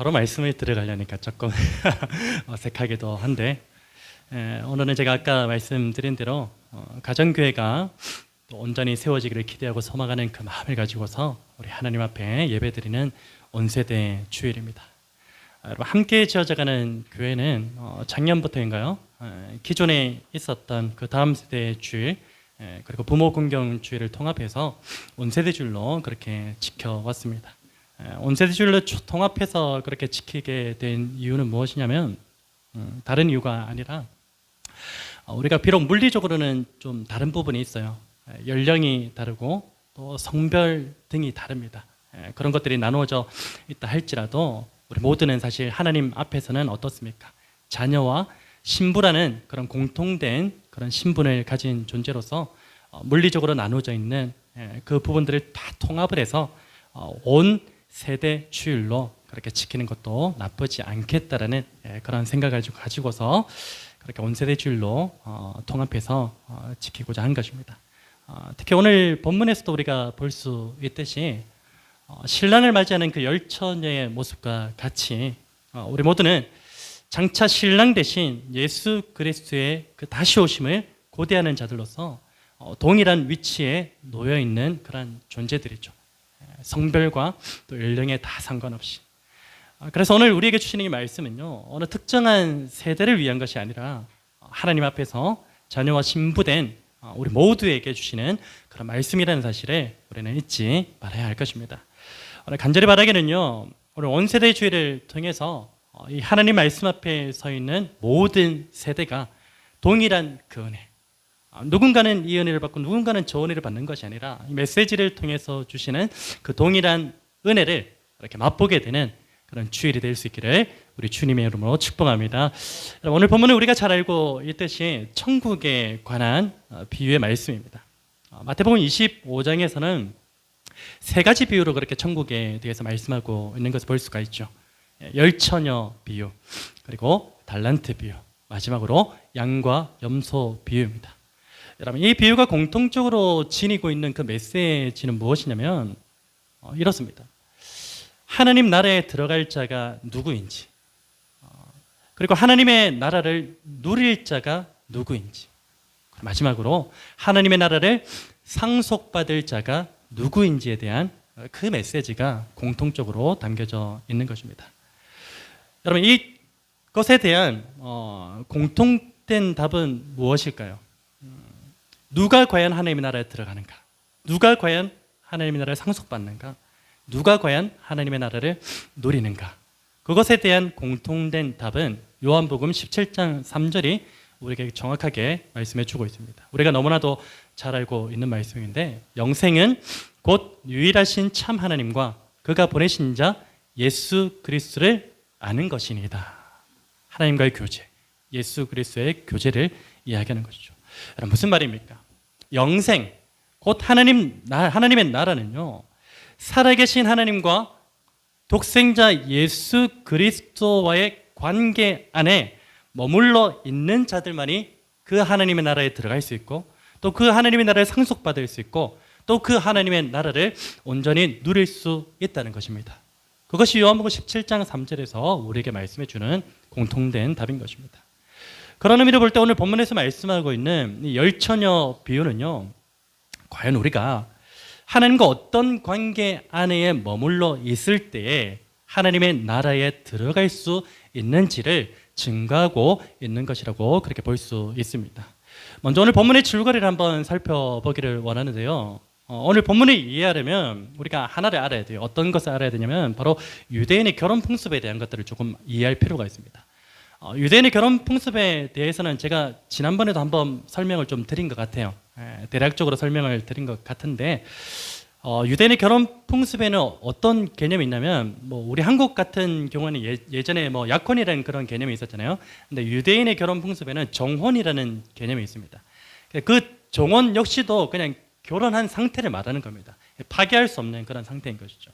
바로 말씀을 들어가려니까 조금 어색하기도 한데 에, 오늘은 제가 아까 말씀드린 대로 어, 가정교회가 또 온전히 세워지기를 기대하고 소망하는 그 마음을 가지고서 우리 하나님 앞에 예배드리는 온세대 주일입니다. 아, 여러분 함께 지어져가는 교회는 어, 작년부터인가요? 에, 기존에 있었던 그 다음 세대 주일 에, 그리고 부모 공경 주일을 통합해서 온세대 주일로 그렇게 지켜왔습니다. 주일로 주- 통합해서 그렇게 지키게 된 이유는 무엇이냐면 음, 다른 이유가 아니라 어, 우리가 비록 물리적으로는 좀 다른 부분이 있어요. 에, 연령이 다르고 또 성별 등이 다릅니다. 에, 그런 것들이 나누어져 있다 할지라도 우리 모두는 사실 하나님 앞에서는 어떻습니까? 자녀와 신부라는 그런 공통된 그런 신분을 가진 존재로서 어, 물리적으로 나누어져 있는 에, 그 부분들을 다 통합을 해서 어, 온 세대 주일로 그렇게 지키는 것도 나쁘지 않겠다라는 예, 그런 생각을 가지고- 가지고서 그렇게 온 세대 주일로 어, 통합해서 어, 지키고자 한 것입니다. 어, 특히 오늘 본문에서도 우리가 볼 수 있듯이 어, 신랑을 맞이하는 그 열처녀의 모습과 같이 어, 우리 모두는 장차 신랑 대신 예수 그리스도의 그 다시 오심을 고대하는 자들로서 어, 동일한 위치에 놓여 있는 그런 존재들이죠. 예, 성별과 또 연령에 다 상관없이. 아, 그래서 오늘 우리에게 주시는 이 말씀은요 어느 특정한 세대를 위한 것이 아니라 어, 하나님 앞에서 자녀와 신부된 어, 우리 모두에게 주시는 그런 말씀이라는 사실을 우리는 잊지 말아야 할 것입니다. 오늘 간절히 바라기는요 오늘 온 세대 주의를 통해서 어, 이 하나님 말씀 앞에 서 있는 모든 세대가 동일한 그 은혜. 아, 누군가는 이 은혜를 받고 누군가는 저 은혜를 받는 것이 아니라 이 메시지를 통해서 주시는 그 동일한 은혜를 이렇게 맛보게 되는 그런 주일이 될 수 있기를 우리 주님의 이름으로 축복합니다. 오늘 본문은 우리가 잘 알고 있듯이 천국에 관한 어, 비유의 말씀입니다. 어, 마태복음 25장에서는 세 가지 비유로 그렇게 천국에 대해서 말씀하고 있는 것을 볼 수가 있죠. 예, 열처녀 비유, 그리고 달란트 비유, 마지막으로 양과 염소 비유입니다. 여러분 이 비유가 공통적으로 지니고 있는 그 메시지는 무엇이냐면 어, 이렇습니다. 하나님 나라에 들어갈 자가 누구인지, 어, 그리고 하나님의 나라를 누릴 자가 누구인지, 마지막으로 하나님의 나라를 상속받을 자가 누구인지에 대한 어, 그 메시지가 공통적으로 담겨져 있는 것입니다. 여러분 이것에 대한 어, 공통된 답은 무엇일까요? 음, 누가 과연 하나님의 나라에 들어가는가? 누가 과연 하나님의 나라를 상속받는가? 누가 과연 하나님의 나라를 누리는가? 그것에 대한 공통된 답은 요한복음 17장 3절이 우리에게 정확하게 말씀해 주고 있습니다. 우리가 너무나도 잘 알고 있는 말씀인데 영생은 곧 유일하신 참 하나님과 그가 보내신 자 예수 그리스도를 아는 것이니다. 하나님과의 교제, 예수 그리스도의 교제를 이야기하는 것이죠. 무슨 말입니까? 영생, 곧 하나님 나 하나님의 나라는요. 살아계신 하나님과 독생자 예수 그리스도와의 관계 안에 머물러 있는 자들만이 그 하나님의 나라에 들어갈 수 있고 또 그 하나님의 나라를 상속받을 수 있고 또 그 하나님의 나라를 온전히 누릴 수 있다는 것입니다. 그것이 요한복음 17장 3절에서 우리에게 말씀해 주는 공통된 답인 것입니다. 그런 의미로 볼 때 오늘 본문에서 말씀하고 있는 이 열처녀 비유는요. 과연 우리가 하나님과 어떤 관계 안에 머물러 있을 때에 하나님의 나라에 들어갈 수 있는지를 증가하고 있는 것이라고 그렇게 볼 수 있습니다. 먼저 오늘 본문의 줄거리를 한번 살펴보기를 원하는데요. 어, 오늘 본문을 이해하려면 우리가 하나를 알아야 돼요. 어떤 것을 알아야 되냐면 바로 유대인의 결혼 풍습에 대한 것들을 조금 이해할 필요가 있습니다. 어, 유대인의 결혼 풍습에 대해서는 제가 지난번에도 한번 설명을 좀 드린 것 같아요. 예, 대략적으로 설명을 드린 것 같은데 어, 유대인의 결혼 풍습에는 어떤 개념이 있냐면 뭐 우리 한국 같은 경우는 예, 예전에 뭐 약혼이라는 그런 개념이 있었잖아요. 근데 유대인의 결혼 풍습에는 정혼이라는 개념이 있습니다. 그 정혼 역시도 그냥 결혼한 상태를 말하는 겁니다. 파괴할 수 없는 그런 상태인 것이죠.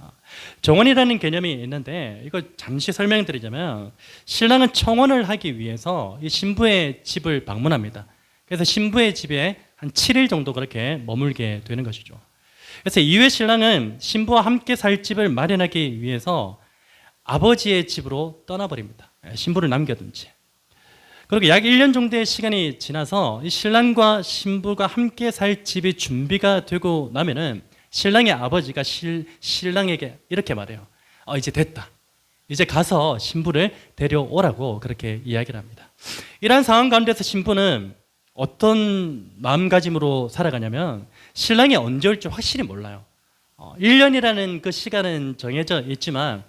아, 정원이라는 개념이 있는데 이거 잠시 설명드리자면 신랑은 청혼을 하기 위해서 이 신부의 집을 방문합니다. 그래서 신부의 집에 한 7일 정도 그렇게 머물게 되는 것이죠. 그래서 이후에 신랑은 신부와 함께 살 집을 마련하기 위해서 아버지의 집으로 떠나버립니다. 예, 신부를 남겨둔 채. 그리고 약 1년 정도의 시간이 지나서 이 신랑과 신부가 함께 살 집이 준비가 되고 나면은 신랑의 아버지가 실, 신랑에게 이렇게 말해요. 어, 이제 됐다. 이제 가서 신부를 데려오라고 그렇게 이야기를 합니다. 이러한 상황 가운데서 신부는 어떤 마음가짐으로 살아가냐면 신랑이 언제 올지 확실히 몰라요. 어, 1년이라는 그 시간은 정해져 있지만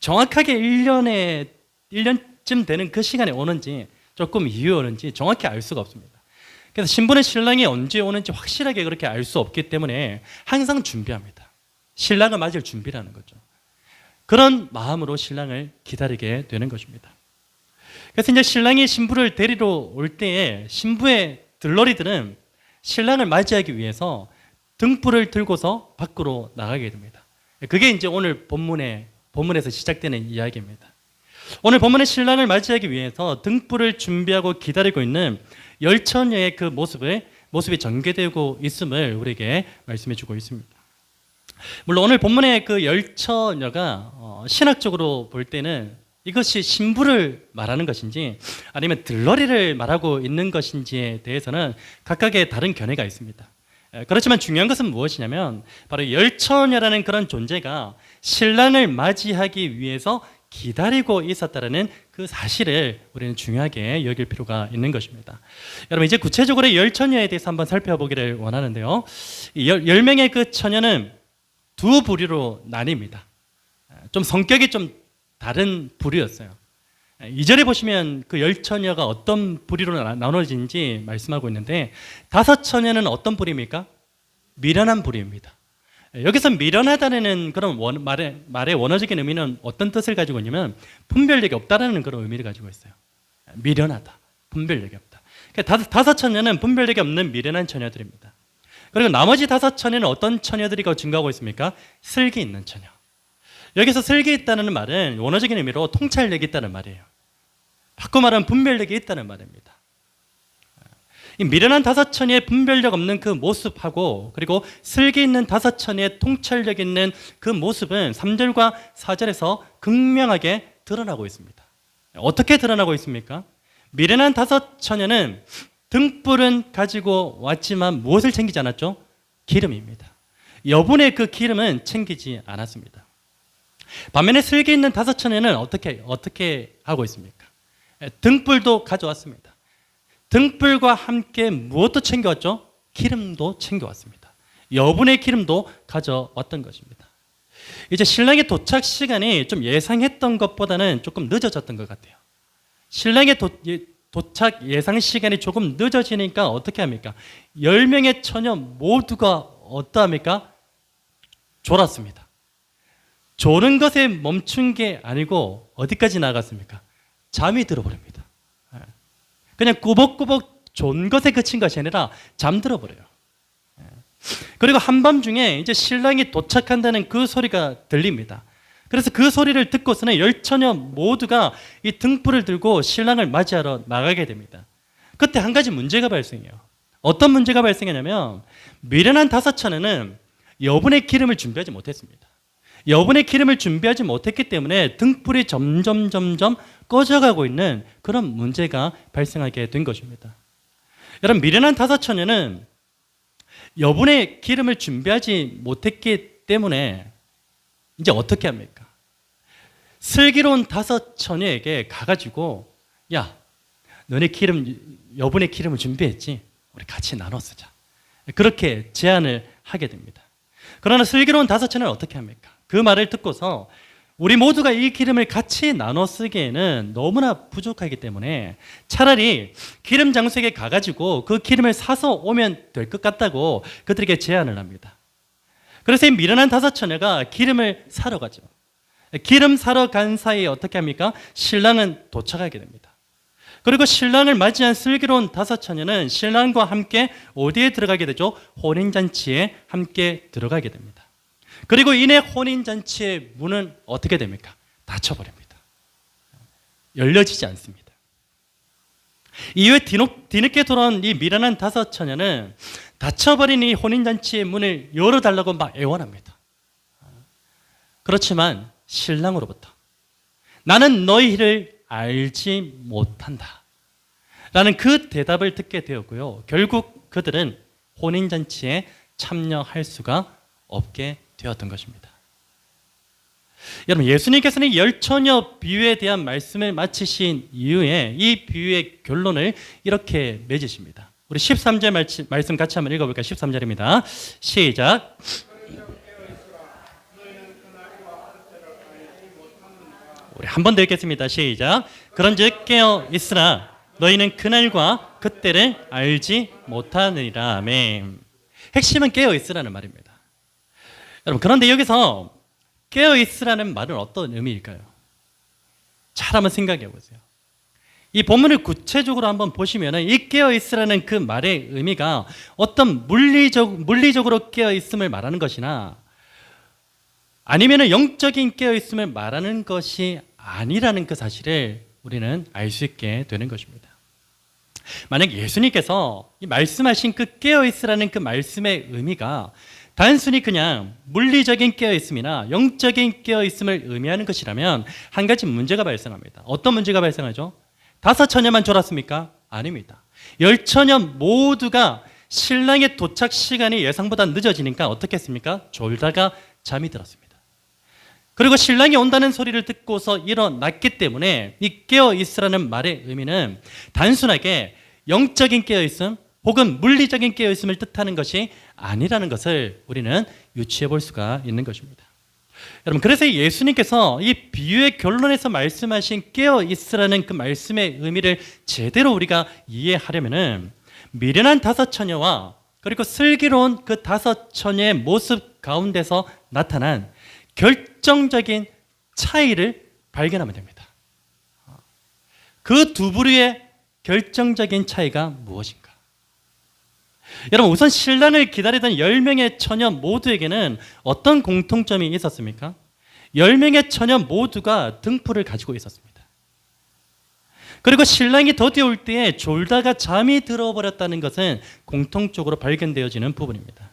정확하게 1년에 1년쯤 되는 그 시간에 오는지 조금 이후에 오는지 정확히 알 수가 없습니다. 그래서 신부는 신랑이 언제 오는지 확실하게 그렇게 알 수 없기 때문에 항상 준비합니다. 신랑을 맞을 준비라는 거죠. 그런 마음으로 신랑을 기다리게 되는 것입니다. 그래서 이제 신랑이 신부를 데리러 올 때에 신부의 들러리들은 신랑을 맞이하기 위해서 등불을 들고서 밖으로 나가게 됩니다. 그게 이제 오늘 본문의 본문에서 시작되는 이야기입니다. 오늘 본문의 신랑을 맞이하기 위해서 등불을 준비하고 기다리고 있는 열처녀의 그 모습을 모습이 전개되고 있음을 우리에게 말씀해 주고 있습니다. 물론 오늘 본문의 그 열처녀가 어, 신학적으로 볼 때는 이것이 신부를 말하는 것인지 아니면 들러리를 말하고 있는 것인지에 대해서는 각각의 다른 견해가 있습니다. 에, 그렇지만 중요한 것은 무엇이냐면 바로 열처녀라는 그런 존재가 신랑을 맞이하기 위해서 기다리고 있었다라는 그 사실을 우리는 중요하게 여길 필요가 있는 것입니다. 여러분 이제 구체적으로 이 열처녀에 대해서 한번 살펴보기를 원하는데요. 이 열, 열 명의 그 처녀는 두 부류로 나뉩니다. 좀 성격이 좀 다른 부류였어요. 이절에 보시면 그 열 처녀가 어떤 부류로 나- 나눠진지 말씀하고 있는데 다섯 처녀는 어떤 부류입니까? 미련한 부류입니다. 여기서 미련하다는 그런 원, 말의, 말의 원어적인 의미는 어떤 뜻을 가지고 있냐면 분별력이 없다라는 그런 의미를 가지고 있어요. 미련하다, 분별력이 없다. 그러니까 다섯, 다섯 처녀는 분별력이 없는 미련한 처녀들입니다. 그리고 나머지 다섯 처녀는 어떤 처녀들이 증가하고 있습니까? 슬기 있는 처녀. 여기서 슬기 있다는 말은 원어적인 의미로 통찰력이 있다는 말이에요. 바꿔 말하면 분별력이 있다는 말입니다. 이 미련한 다섯 처녀의 분별력 없는 그 모습하고 그리고 슬기 있는 다섯 처녀의 통찰력 있는 그 모습은 3절과 4절에서 극명하게 드러나고 있습니다. 어떻게 드러나고 있습니까? 미련한 다섯 처녀는 등불은 가지고 왔지만 무엇을 챙기지 않았죠? 기름입니다. 여분의 그 기름은 챙기지 않았습니다. 반면에 슬기 있는 다섯 처녀는 어떻게 어떻게 하고 있습니까? 예, 등불도 가져왔습니다. 등불과 함께 무엇도 챙겨왔죠? 기름도 챙겨왔습니다. 여분의 기름도 가져왔던 것입니다. 이제 신랑의 도착 시간이 좀 예상했던 것보다는 조금 늦어졌던 것 같아요. 신랑의 도, 예, 도착 예상 시간이 조금 늦어지니까 어떻게 합니까? 10명의 처녀 모두가 어떠합니까? 졸았습니다. 조는 것에 멈춘 게 아니고 어디까지 나갔습니까? 잠이 들어버립니다. 예. 그냥 꾸벅꾸벅 존 것에 그친 것이 아니라 잠들어 버려요. 예. 그리고 한밤중에 이제 신랑이 도착한다는 그 소리가 들립니다. 그래서 그 소리를 듣고서는 열 처녀 모두가 이 등불을 들고 신랑을 맞이하러 나가게 됩니다. 그때 한 가지 문제가 발생해요. 어떤 문제가 발생하냐면 미련한 다섯 처녀는 여분의 기름을 준비하지 못했습니다. 여분의 기름을 준비하지 못했기 때문에 등불이 점점 점점 꺼져가고 있는 그런 문제가 발생하게 된 것입니다. 여러분 미련한 다섯 처녀는 여분의 기름을 준비하지 못했기 때문에 이제 어떻게 합니까? 슬기로운 다섯 처녀에게 가가지고 야 너네 기름 여분의 기름을 준비했지 우리 같이 나눠 쓰자 그렇게 제안을 하게 됩니다. 그러나 슬기로운 다섯 처녀는 어떻게 합니까? 그 말을 듣고서 우리 모두가 이 기름을 같이 나눠 쓰기에는 너무나 부족하기 때문에 차라리 기름 장수에게 가가지고 그 기름을 사서 오면 될 것 같다고 그들에게 제안을 합니다. 그래서 이 미련한 다섯 처녀가 기름을 사러 가죠. 기름 사러 간 사이에 어떻게 합니까? 신랑은 도착하게 됩니다. 그리고 신랑을 맞이한 슬기로운 다섯 처녀는 신랑과 함께 어디에 들어가게 되죠? 혼인잔치에 함께 들어가게 됩니다. 그리고 이내 혼인잔치의 문은 어떻게 됩니까? 닫혀버립니다. 열려지지 않습니다. 이후에 뒤늦- 뒤늦게 돌아온 이 미련한 다섯 처녀는 닫혀버린 이 혼인잔치의 문을 열어달라고 막 애원합니다. 그렇지만 신랑으로부터 나는 너희를 알지 못한다. 라는 그 대답을 듣게 되었고요. 결국 그들은 혼인잔치에 참여할 수가 없게 되었던 것입니다. 여러분, 예수님께서는 열처녀 비유에 대한 말씀을 마치신 이후에 이 비유의 결론을 이렇게 맺으십니다. 우리 13절 말씀 같이 한번 읽어볼까요? 13절입니다. 시작. 우리 한 번 더 읽겠습니다. 시작. 그런즉 깨어 있으나 너희는 그날과 그때를 알지 못하느니라. 아멘. 핵심은 깨어 있으라는 말입니다. 여러분 그런데 여기서 깨어 있으라는 말은 어떤 의미일까요? 잘 한번 생각해 보세요. 이 본문을 구체적으로 한번 보시면 이 깨어 있으라는 그 말의 의미가 어떤 물리적 물리적으로 깨어 있음을 말하는 것이나 아니면 영적인 깨어 있음을 말하는 것이 아니라는 그 사실을 우리는 알 수 있게 되는 것입니다. 만약 예수님께서 이 말씀하신 그 깨어 있으라는 그 말씀의 의미가 단순히 그냥 물리적인 깨어 있음이나 영적인 깨어 있음을 의미하는 것이라면 한 가지 문제가 발생합니다. 어떤 문제가 발생하죠? 다섯 처녀만 졸았습니까? 아닙니다. 열 처녀 모두가 신랑의 도착 시간이 예상보다 늦어지니까 어떻게 했습니까? 졸다가 잠이 들었습니다. 그리고 신랑이 온다는 소리를 듣고서 일어났기 때문에 이 깨어 있으라는 말의 의미는 단순하게 영적인 깨어 있음 혹은 물리적인 깨어 있음을 뜻하는 것이 아니라는 것을 우리는 유추해 볼 수가 있는 것입니다. 여러분 그래서 예수님께서 이 비유의 결론에서 말씀하신 깨어 있으라는 그 말씀의 의미를 제대로 우리가 이해하려면은 미련한 다섯 처녀와 그리고 슬기로운 그 다섯 처녀의 모습 가운데서 나타난 결정적인 차이를 발견하면 됩니다. 그 두 부류의 결정적인 차이가 무엇인가? 여러분 우선 신랑을 기다리던 10명의 처녀 모두에게는 어떤 공통점이 있었습니까? 10명의 처녀 모두가 등불을 가지고 있었습니다. 그리고 신랑이 더디올 때에 졸다가 잠이 들어버렸다는 것은 공통적으로 발견되어지는 부분입니다.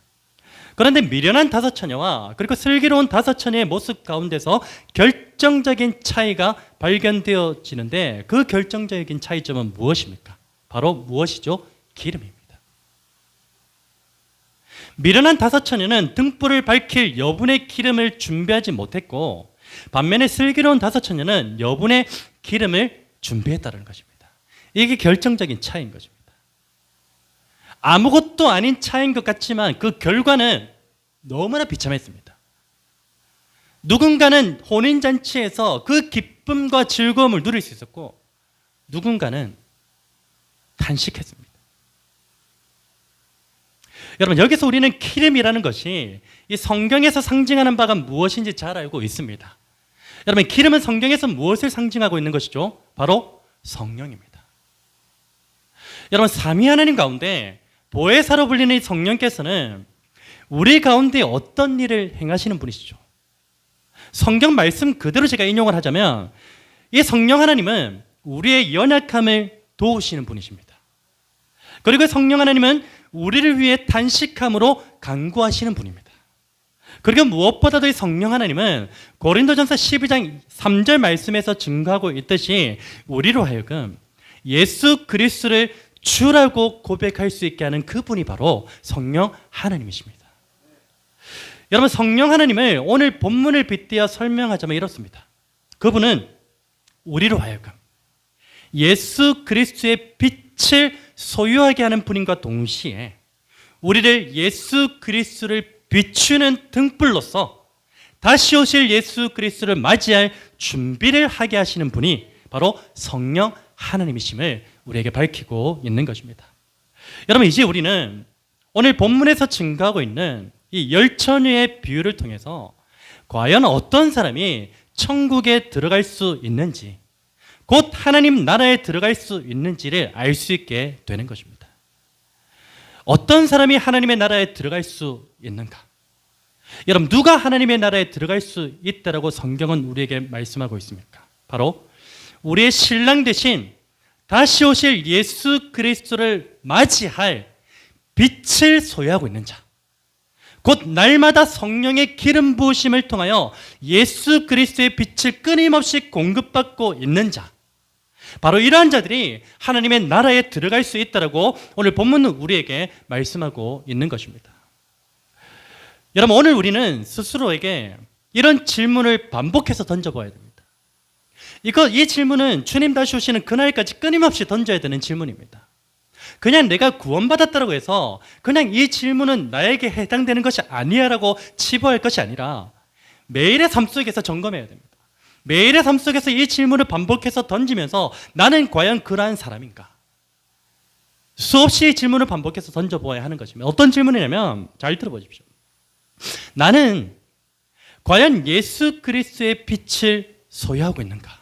그런데 미련한 다섯 처녀와 그리고 슬기로운 다섯 처녀의 모습 가운데서 결정적인 차이가 발견되어지는데 그 결정적인 차이점은 무엇입니까? 바로 무엇이죠? 기름입니다. 미련한 다섯 처녀는 등불을 밝힐 여분의 기름을 준비하지 못했고 반면에 슬기로운 다섯 처녀는 여분의 기름을 준비했다는 것입니다. 이게 결정적인 차이인 것입니다. 아무것도 아닌 차이인 것 같지만 그 결과는 너무나 비참했습니다. 누군가는 혼인잔치에서 그 기쁨과 즐거움을 누릴 수 있었고 누군가는 단식했습니다. 여러분 여기서 우리는 기름이라는 것이 이 성경에서 상징하는 바가 무엇인지 잘 알고 있습니다. 여러분 기름은 성경에서 무엇을 상징하고 있는 것이죠? 바로 성령입니다. 여러분 삼위 하나님 가운데 보혜사로 불리는 성령께서는 우리 가운데 어떤 일을 행하시는 분이시죠? 성경 말씀 그대로 제가 인용을 하자면 이 성령 하나님은 우리의 연약함을 도우시는 분이십니다. 그리고 성령 하나님은 우리를 위해 단식함으로 간구하시는 분입니다. 그리고 무엇보다도 이 성령 하나님은 고린도전서 12장 3절 말씀에서 증거하고 있듯이 우리로 하여금 예수 그리스도를 주라고 고백할 수 있게 하는 그분이 바로 성령 하나님이십니다. 여러분 성령 하나님을 오늘 본문을 빗대어 설명하자면 이렇습니다. 그분은 우리로 하여금 예수 그리스도의 빛을 소유하게 하는 분인과 동시에 우리를 예수 그리스도를 비추는 등불로서 다시 오실 예수 그리스도를 맞이할 준비를 하게 하시는 분이 바로 성령 하나님이심을 우리에게 밝히고 있는 것입니다. 여러분 이제 우리는 오늘 본문에서 증가하고 있는 이 열천의 비유를 통해서 과연 어떤 사람이 천국에 들어갈 수 있는지 곧 하나님 나라에 들어갈 수 있는지를 알 수 있게 되는 것입니다. 어떤 사람이 하나님의 나라에 들어갈 수 있는가? 여러분 누가 하나님의 나라에 들어갈 수 있다라고 성경은 우리에게 말씀하고 있습니까? 바로 우리의 신랑 대신 다시 오실 예수 그리스도를 맞이할 빛을 소유하고 있는 자. 곧 날마다 성령의 기름 부으심을 통하여 예수 그리스도의 빛을 끊임없이 공급받고 있는 자. 바로 이러한 자들이 하나님의 나라에 들어갈 수 있다라고 오늘 본문은 우리에게 말씀하고 있는 것입니다. 여러분 오늘 우리는 스스로에게 이런 질문을 반복해서 던져봐야 됩니다. 이거 이 질문은 주님 다시 오시는 그날까지 끊임없이 던져야 되는 질문입니다. 그냥 내가 구원받았다고 해서 그냥 이 질문은 나에게 해당되는 것이 아니야라고 치부할 것이 아니라 매일의 삶 속에서 점검해야 됩니다. 매일의 삶 속에서 이 질문을 반복해서 던지면서 나는 과연 그러한 사람인가? 수없이 질문을 반복해서 던져보아야 하는 것입니다. 어떤 질문이냐면 잘 들어보십시오. 나는 과연 예수 그리스도의 빛을 소유하고 있는가?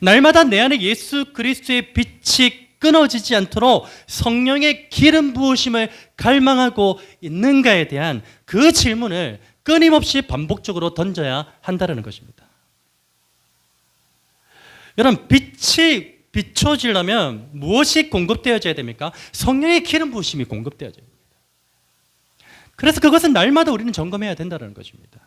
날마다 내 안에 예수 그리스도의 빛이 끊어지지 않도록 성령의 기름 부으심을 갈망하고 있는가에 대한 그 질문을 끊임없이 반복적으로 던져야 한다는 것입니다. 여러분 빛이 비춰지려면 무엇이 공급되어져야 됩니까? 성령의 기름 부으심이 공급되어져야 됩니다. 그래서 그것은 날마다 우리는 점검해야 된다는 것입니다.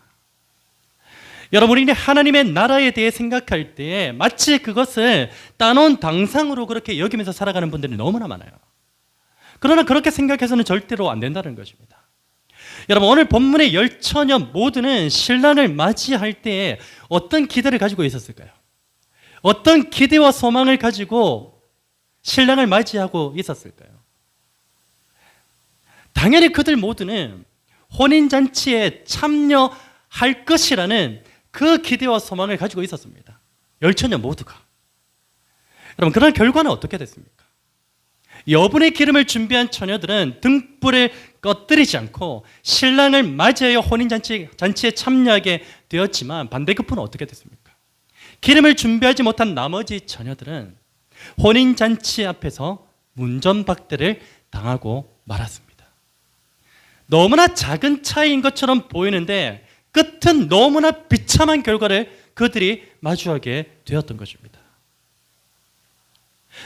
여러분 우리는 하나님의 나라에 대해 생각할 때 마치 그것을 따놓은 당상으로 그렇게 여기면서 살아가는 분들이 너무나 많아요. 그러나 그렇게 생각해서는 절대로 안 된다는 것입니다. 여러분 오늘 본문의 열처녀 모두는 신랑을 맞이할 때 어떤 기대를 가지고 있었을까요? 어떤 기대와 소망을 가지고 신랑을 맞이하고 있었을까요? 당연히 그들 모두는 혼인잔치에 참여할 것이라는 그 기대와 소망을 가지고 있었습니다. 열처녀 모두가. 여러분, 그런 결과는 어떻게 됐습니까? 여분의 기름을 준비한 처녀들은 등불을 꺼뜨리지 않고 신랑을 맞이하여 혼인잔치, 잔치에 참여하게 되었지만 반대급부는 어떻게 됐습니까? 기름을 준비하지 못한 나머지 처녀들은 혼인잔치 앞에서 문전박대를 당하고 말았습니다. 너무나 작은 차이인 것처럼 보이는데 끝은 너무나 비참한 결과를 그들이 마주하게 되었던 것입니다.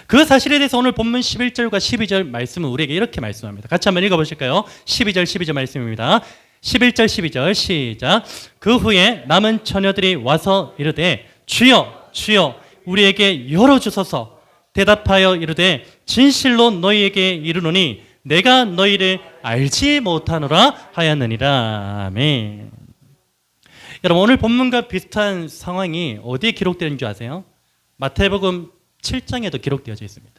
그 사실에 대해서 오늘 본문 11절과 12절 말씀은 우리에게 이렇게 말씀합니다. 같이 한번 읽어보실까요? 12절, 12절 말씀입니다. 11절, 12절 시작. 그 후에 남은 처녀들이 와서 이르되 주여, 주여, 우리에게 열어주소서. 대답하여 이르되 진실로 너희에게 이르노니 내가 너희를 알지 못하노라 하였느니라. 아멘. 여러분 오늘 본문과 비슷한 상황이 어디에 기록되는 줄 아세요? 마태복음 7장에도 기록되어져 있습니다.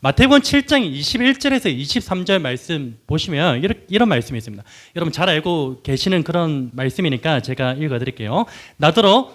마태복음 7장 21절에서 23절 말씀 보시면 이런, 말씀이 있습니다. 여러분 잘 알고 계시는 그런 말씀이니까 제가 읽어드릴게요. 나더러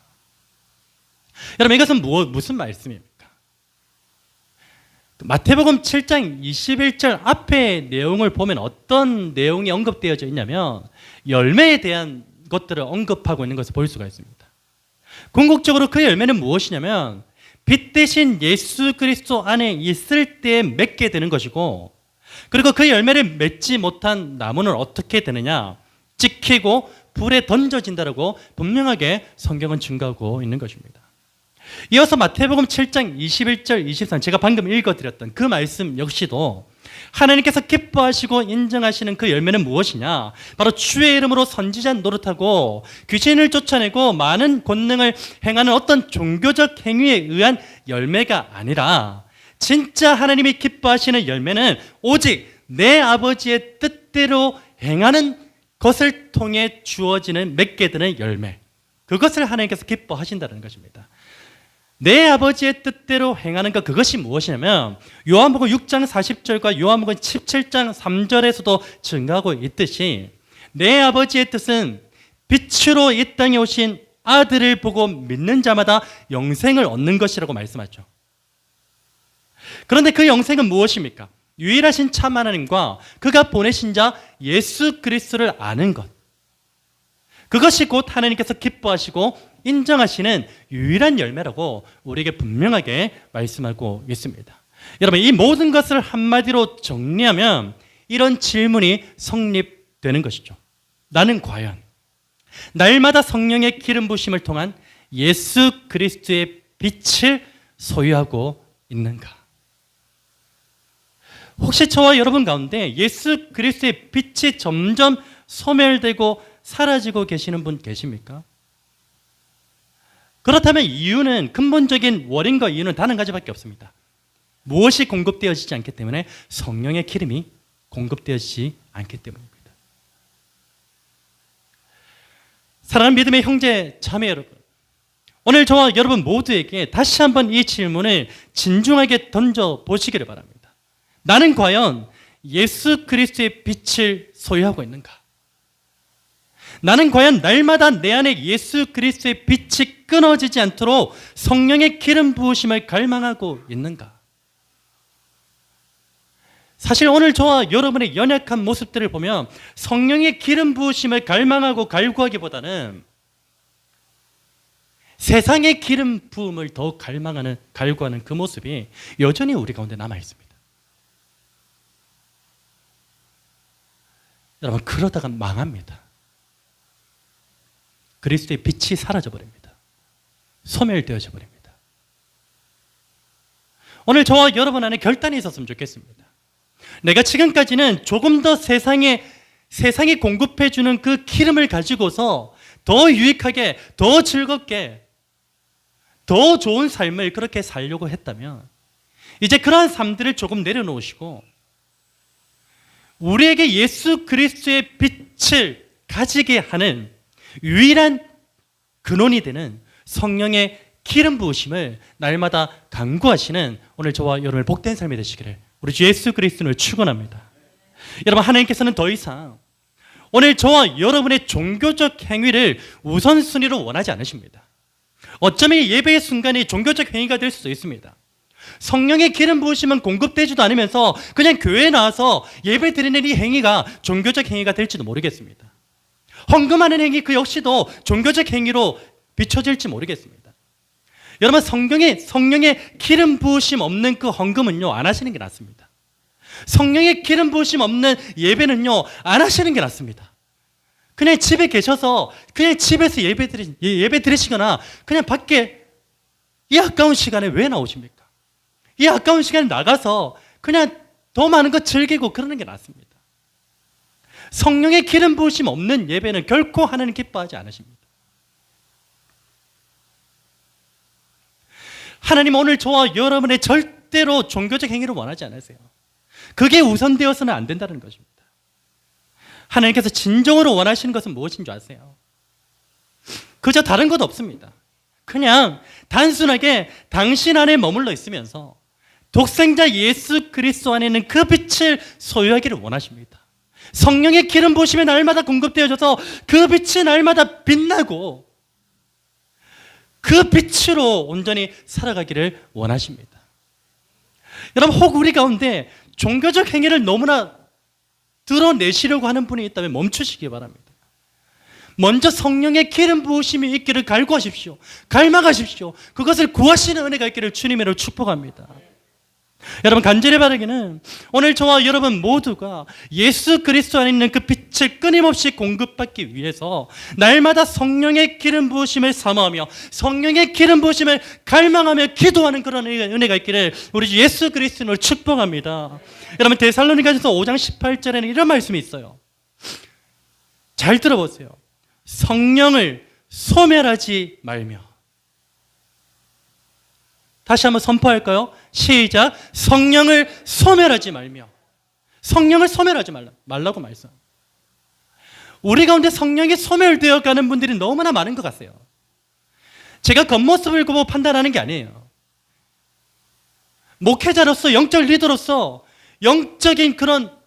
여러분 이것은 뭐, 무슨 말씀입니까? 마태복음 7장 21절 앞에 내용을 보면 어떤 내용이 언급되어져 있냐면 열매에 대한 것들을 언급하고 있는 것을 볼 수가 있습니다. 궁극적으로 그 열매는 무엇이냐면 빛 대신 예수 그리스도 안에 있을 때 맺게 되는 것이고 그리고 그 열매를 맺지 못한 나무는 어떻게 되느냐? 찍히고 불에 던져진다라고 분명하게 성경은 증가하고 있는 것입니다. 이어서 마태복음 7장 21절 23 제가 방금 읽어드렸던 그 말씀 역시도 하나님께서 기뻐하시고 인정하시는 그 열매는 무엇이냐? 바로 주의 이름으로 선지자 노릇하고 귀신을 쫓아내고 많은 권능을 행하는 어떤 종교적 행위에 의한 열매가 아니라 진짜 하나님이 기뻐하시는 열매는 오직 내 아버지의 뜻대로 행하는 것을 통해 주어지는 맺게 되는 열매. 그것을 하나님께서 기뻐하신다는 것입니다. 내 아버지의 뜻대로 행하는 것 그것이 무엇이냐면 요한복음 6장 40절과 요한복음 17장 3절에서도 증가하고 있듯이 내 아버지의 뜻은 빛으로 이 땅에 오신 아들을 보고 믿는 자마다 영생을 얻는 것이라고 말씀하죠. 그런데 그 영생은 무엇입니까? 유일하신 참 하나님과 그가 보내신 자 예수 그리스도를 아는 것. 그것이 곧 하나님께서 기뻐하시고 인정하시는 유일한 열매라고 우리에게 분명하게 말씀하고 있습니다. 여러분, 이 모든 것을 한마디로 정리하면 이런 질문이 성립되는 것이죠. 나는 과연 날마다 성령의 기름 부심을 통한 예수 그리스도의 빛을 소유하고 있는가? 혹시 저와 여러분 가운데 예수 그리스도의 빛이 점점 소멸되고 사라지고 계시는 분 계십니까? 그렇다면 이유는 근본적인 원인과 이유는 단 한 가지밖에 없습니다. 무엇이 공급되어지지 않기 때문에 성령의 기름이 공급되어지지 않기 때문입니다. 사랑하는 믿음의 형제 자매 여러분, 오늘 저와 여러분 모두에게 다시 한번 이 질문을 진중하게 던져 보시기를 바랍니다. 나는 과연 예수 그리스도의 빛을 소유하고 있는가? 나는 과연 날마다 내 안에 예수 그리스도의 빛이 끊어지지 않도록 성령의 기름 부으심을 갈망하고 있는가? 사실 오늘 저와 여러분의 연약한 모습들을 보면 성령의 기름 부으심을 갈망하고 갈구하기보다는 세상의 기름 부음을 더 갈망하는 갈구하는 그 모습이 여전히 우리 가운데 남아 있습니다. 여러분 그러다가 망합니다. 그리스도의 빛이 사라져 버립니다. 소멸되어져 버립니다. 오늘 저와 여러분 안에 결단이 있었으면 좋겠습니다. 내가 지금까지는 조금 더 세상에 세상이 공급해 주는 그 기름을 가지고서 더 유익하게, 더 즐겁게, 더 좋은 삶을 그렇게 살려고 했다면 이제 그러한 삶들을 조금 내려놓으시고 우리에게 예수 그리스도의 빛을 가지게 하는 유일한 근원이 되는 성령의 기름 부으심을 날마다 강구하시는 오늘 저와 여러분의 복된 삶이 되시기를 우리 주 예수 그리스도를 축원합니다. 여러분 하나님께서는 더 이상 오늘 저와 여러분의 종교적 행위를 우선순위로 원하지 않으십니다. 어쩌면 예배의 순간이 종교적 행위가 될 수도 있습니다. 성령의 기름 부으심은 공급되지도 않으면서 그냥 교회에 나와서 예배 드리는 이 행위가 종교적 행위가 될지도 모르겠습니다. 헌금하는 행위 그 역시도 종교적 행위로 비춰질지 모르겠습니다. 여러분 성경에 성령의 기름 부으심 없는 그 헌금은요 안 하시는 게 낫습니다. 성령의 기름 부으심 없는 예배는요 안 하시는 게 낫습니다. 그냥 집에 계셔서 그냥 집에서 예배 드리 예배 드리시거나 그냥 밖에 이 아까운 시간에 왜 나오십니까? 이 아까운 시간에 나가서 그냥 더 많은 것 즐기고 그러는 게 낫습니다. 성령의 기름 부으심 없는 예배는 결코 하나님 기뻐하지 않으십니다. 하나님 오늘 저와 여러분의 절대로 종교적 행위를 원하지 않으세요. 그게 우선되어서는 안 된다는 것입니다. 하나님께서 진정으로 원하시는 것은 무엇인 줄 아세요? 그저 다른 것 없습니다. 그냥 단순하게 당신 안에 머물러 있으면서 독생자 예수 그리스도 안에 있는 그 빛을 소유하기를 원하십니다. 성령의 기름 부심에 날마다 공급되어져서 그 빛이 날마다 빛나고 그 빛으로 온전히 살아가기를 원하십니다. 여러분, 혹 우리 가운데 종교적 행위를 너무나 드러내시려고 하는 분이 있다면 멈추시기 바랍니다. 먼저 성령의 기름 부으심이 있기를 갈구하십시오. 갈망하십시오. 그것을 구하시는 은혜가 있기를 주님으로 축복합니다. 여러분 간절히 바라기는 오늘 저와 여러분 모두가 예수 그리스도 안에 있는 그 빛을 끊임없이 공급받기 위해서 날마다 성령의 기름 부으심을 사모하며 성령의 기름 부으심을 갈망하며 기도하는 그런 은혜가 있기를 우리 주 예수 그리스도를 축복합니다. 여러분 데살로니가서 5장 18절에는 이런 말씀이 있어요. 잘 들어보세요. 성령을 소멸하지 말며 다시 한번 선포할까요? 시작. 성령을 소멸하지 말며. 성령을 소멸하지 말라, 말라고 말씀. 우리 가운데 성령이 소멸되어 가는 분들이 너무나 많은 것 같아요. 제가 겉모습을 보고 판단하는 게 아니에요. 목회자로서 영적 리더로서 영적인 그런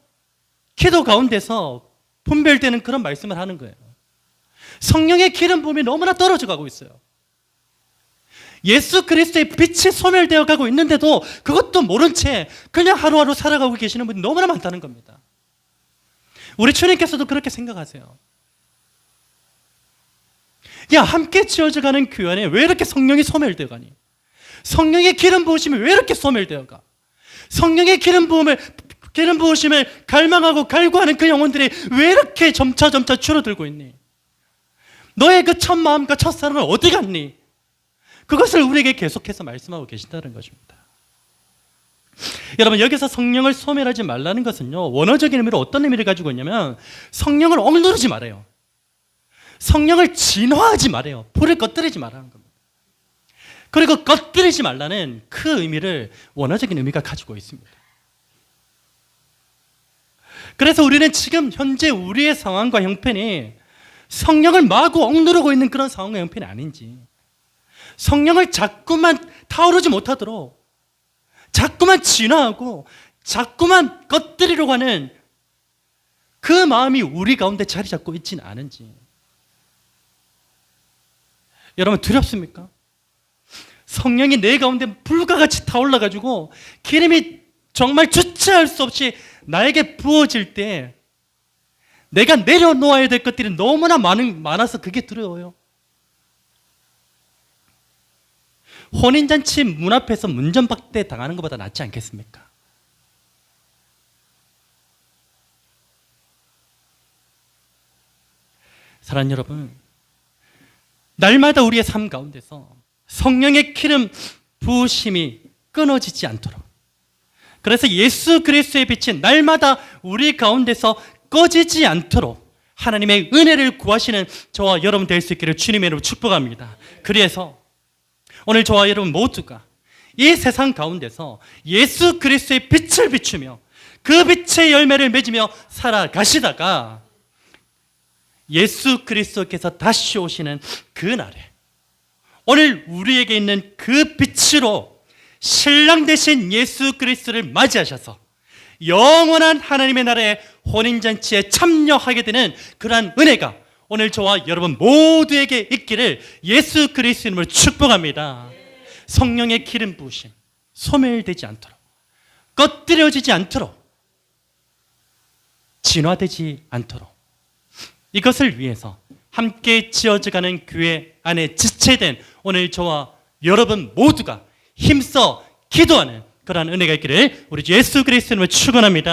기도 가운데서 분별되는 그런 말씀을 하는 거예요. 성령의 기름 부음이 너무나 떨어져 가고 있어요. 예수 그리스도의 빛이 소멸되어 가고 있는데도 그것도 모른 채 그냥 하루하루 살아가고 계시는 분이 너무나 많다는 겁니다. 우리 주님께서도 그렇게 생각하세요. 야 함께 지어져가는 교회 안에 왜 이렇게 성령이 소멸되어 가니? 성령의 기름 부으심이 왜 이렇게 소멸되어 가? 성령의 기름 부음을 기름 부으심을 갈망하고 갈구하는 그 영혼들이 왜 이렇게 점차 점차 줄어들고 있니? 너의 그 첫 마음과 첫 사랑은 어디 갔니? 그것을 우리에게 계속해서 말씀하고 계신다는 것입니다. 여러분 여기서 성령을 소멸하지 말라는 것은요 원어적인 의미로 어떤 의미를 가지고 있냐면 성령을 억누르지 말아요. 성령을 진화하지 말아요. 불을 꺼뜨리지 말라는 겁니다. 그리고 꺼뜨리지 말라는 그 의미를 원어적인 의미가 가지고 있습니다. 그래서 우리는 지금 현재 우리의 상황과 형편이 성령을 마구 억누르고 있는 그런 상황과 형편이 아닌지 성령을 자꾸만 타오르지 못하도록 자꾸만 진화하고 자꾸만 꺼뜨리려고 하는 그 마음이 우리 가운데 자리 잡고 있지는 않은지 여러분 두렵습니까? 성령이 내 가운데 불과 같이 타올라 가지고 기름이 정말 주체할 수 없이 나에게 부어질 때 내가 내려놓아야 될 것들이 너무나 많은, 많아서 그게 두려워요. 혼인잔치 문 앞에서 문전박대 당하는 것보다 낫지 않겠습니까? 사랑 여러분, 날마다 우리의 삶 가운데서 성령의 기름 부으심이 끊어지지 않도록 그래서 예수 그리스도의 빛이 날마다 우리 가운데서 꺼지지 않도록 하나님의 은혜를 구하시는 저와 여러분 될 수 있기를 주님의 이름으로 축복합니다. 그래서 오늘 저와 여러분 모두가 이 세상 가운데서 예수 그리스도의 빛을 비추며 그 빛의 열매를 맺으며 살아가시다가 예수 그리스도께서 다시 오시는 그 날에 오늘 우리에게 있는 그 빛으로 신랑 되신 예수 그리스도를 맞이하셔서 영원한 하나님의 나라의 혼인잔치에 참여하게 되는 그러한 은혜가 오늘 저와 여러분 모두에게 있기를 예수 그리스도 이름으로 축복합니다. 성령의 기름 부으심 소멸되지 않도록 꺼뜨려지지 않도록 진화되지 않도록 이것을 위해서 함께 지어져가는 교회 안에 지체된 오늘 저와 여러분 모두가 힘써 기도하는 그러한 은혜가 있기를 우리 주 예수 그리스도로 축원합니다.